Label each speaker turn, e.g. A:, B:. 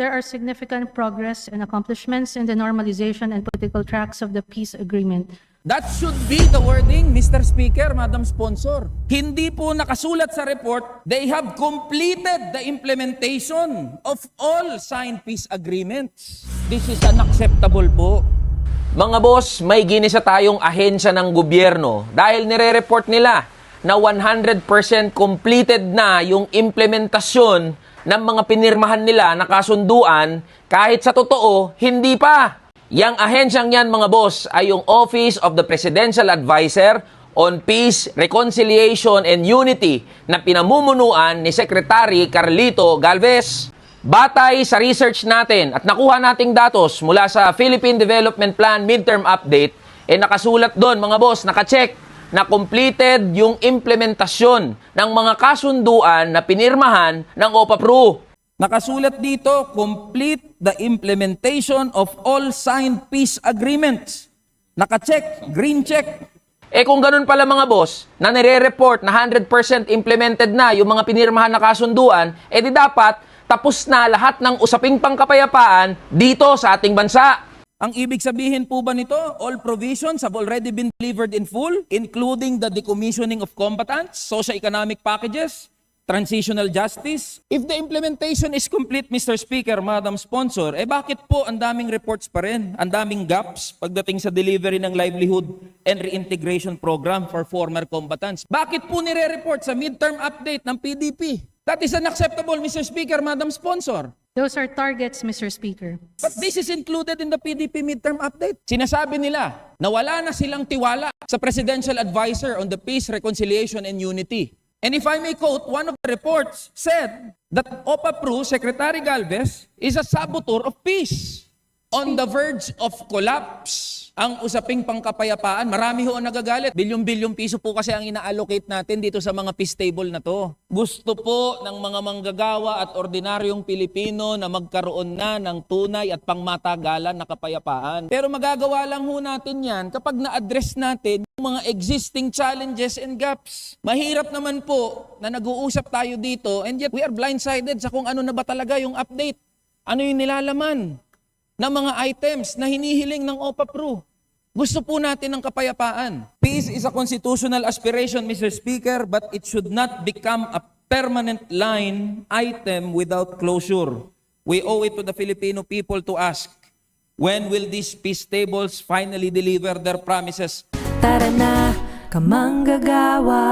A: there are significant progress and accomplishments in the normalization and political tracks of the peace agreement.
B: That should be the wording, Mr. Speaker, Madam Sponsor. Hindi po nakasulat sa report, they have completed the implementation of all signed peace agreements. This is unacceptable po.
C: Mga boss, may ginisa tayong ahensya ng gobyerno dahil nire-report nila na 100% completed na yung implementasyon ng mga pinirmahan nila na kasunduan kahit sa totoo, hindi pa. Yang ahensyang yan mga boss ay yung Office of the Presidential Advisor on Peace, Reconciliation and Unity na pinamumunuan ni Secretary Carlito Galvez. Batay sa research natin at nakuha nating datos mula sa Philippine Development Plan Midterm Update, eh nakasulat doon mga boss, nakacheck na completed yung implementasyon ng mga kasunduan na pinirmahan ng OPAPRO.
B: Nakasulat dito, complete the implementation of all signed peace agreements. Nakacheck, green check.
C: Eh kung ganun pala mga boss, na nire-report na 100% implemented na yung mga pinirmahan na kasunduan, eh di dapat tapos na lahat ng usaping pangkapayapaan dito sa ating bansa.
B: Ang ibig sabihin po ba nito, all provisions have already been delivered in full, including the decommissioning of combatants, socio-economic packages, transitional justice. If the implementation is complete, Mr. Speaker, Madam Sponsor, eh bakit po ang daming reports pa rin, ang daming gaps pagdating sa delivery ng livelihood and reintegration program for former combatants? Bakit po nire-report sa midterm update ng PDP? That is unacceptable, Mr. Speaker, Madam Sponsor.
A: Those are targets, Mr. Speaker.
B: But this is included in the PDP midterm update. Sinasabi nila na wala na silang tiwala sa Presidential Advisor on the Peace, Reconciliation, and Unity. And if I may quote, one of the reports said that OPAPRO, Secretary Galvez, is a saboteur of peace. On the verge of collapse ang usaping pangkapayapaan. Marami ho ang nagagalit. Bilyong-bilyong piso po kasi ang ina-allocate natin dito sa mga peace table na to. Gusto po ng mga manggagawa at ordinaryong Pilipino na magkaroon na ng tunay at pangmatagalan na kapayapaan. Pero magagawa lang ho natin yan kapag na-address natin yung mga existing challenges and gaps. Mahirap naman po na nag-uusap tayo dito and yet we are blindsided sa kung ano na ba talaga yung update. Ano yung nilalaman ng mga items na hinihiling ng OPAPRO. Gusto po natin ng kapayapaan. Peace is a constitutional aspiration, Mr. Speaker, but it should not become a permanent line item without closure. We owe it to the Filipino people to ask, when will these peace tables finally deliver their promises
D: Tara na, kamanggagawa